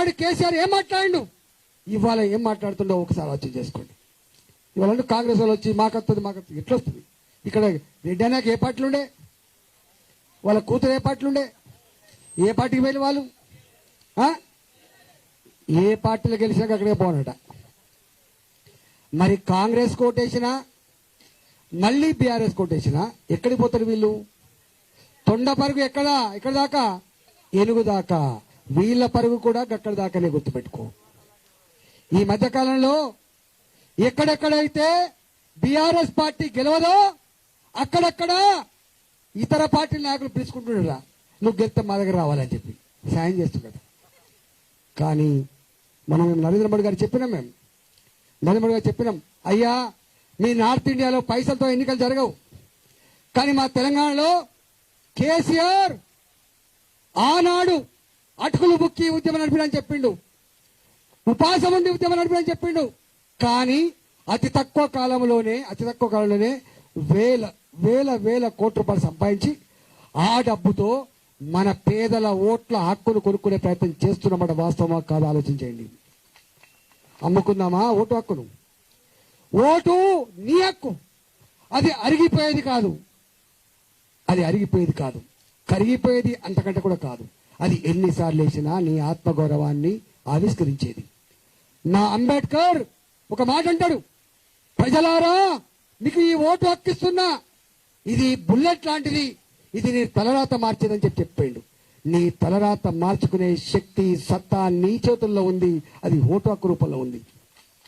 ఆనాడు కేసీఆర్ ఏం మాట్లాడిండు? ఇవాళ ఏం మాట్లాడుతుండో ఒకసారి ఆలోచన చేసుకోండి. ఇవాళ కాంగ్రెస్ వాళ్ళు వచ్చి మాకత్తది మాకత్తది ఎట్లా వస్తుంది? ఇక్కడ రెడ్డి అన్నాక ఏ పార్టీలుండే వాళ్ళ కూతురు ఏ పార్టీలుండే ఏ పార్టీకి వెళ్ళి? వాళ్ళు ఏ పార్టీలో గెలిచినాక అక్కడే పోనట. మరి కాంగ్రెస్ కోటేసినా మళ్ళీ బీఆర్ఎస్ కోటేసినా ఎక్కడికి పోతారు వీళ్ళు? తొండ పరుగు ఎక్కడ? ఎక్కడ దాకా? ఎనుగు దాకా? వీళ్ళ పరుగు కూడా గక్కడ దాకానే గుర్తుపెట్టుకో. ఈ మధ్యకాలంలో ఎక్కడెక్కడైతే బీఆర్ఎస్ పార్టీ గెలవదో అక్కడక్కడ ఇతర పార్టీల నాయకులు పిలుచుకుంటున్నారా? నువ్వు గెలిస్తే మా దగ్గర రావాలని చెప్పి. సాయం చేస్తున్నాడు కానీ మనం నరేంద్ర మోడీ గారు చెప్పినాం మేము. నరేంద్ర మోడీ గారు చెప్పినాం అయ్యా మీ నార్త్ ఇండియాలో పైసలతో ఎన్నికలు జరగవు. కానీ మా తెలంగాణలో కేసీఆర్ ఆనాడు అటుకులు బుక్కి ఉద్యమం నడిపినని చెప్పిండు. ఉపాసం ఉండి ఉద్యమం నడిపినని చెప్పిండు. కానీ అతి తక్కువ కాలంలోనే అతి తక్కువ కాలంలోనే వేల వేల వేల కోట్ల రూపాయలు సంపాదించి ఆ డబ్బుతో మన పేదల ఓట్ల హక్కును కొనుక్కునే ప్రయత్నం చేస్తున్నమాట వాస్తవమా కాదు ఆలోచించండి అమ్ముకుందామా? ఓటు హక్కును. ఓటు నీ హక్కు. అది అరిగిపోయేది కాదు. అది అరిగిపోయేది కాదు. కరిగిపోయేది అంతకంటే కూడా కాదు. అది ఎన్నిసార్లు వేసినా నీ ఆత్మగౌరవాన్ని ఆవిష్కరించేది. నా అంబేద్కర్ ఒక మాట అంటాడు. ప్రజలారా మీకు ఈ ఓటు హక్కిస్తున్నా ఇది బుల్లెట్ లాంటిది. ఇది నీ తలరాత మార్చేదని చెప్పి చెప్పాడు. నీ తలరాత మార్చుకునే శక్తి సత్తా నీ చేతుల్లో ఉంది. అది ఓటు హక్కు రూపంలో ఉంది.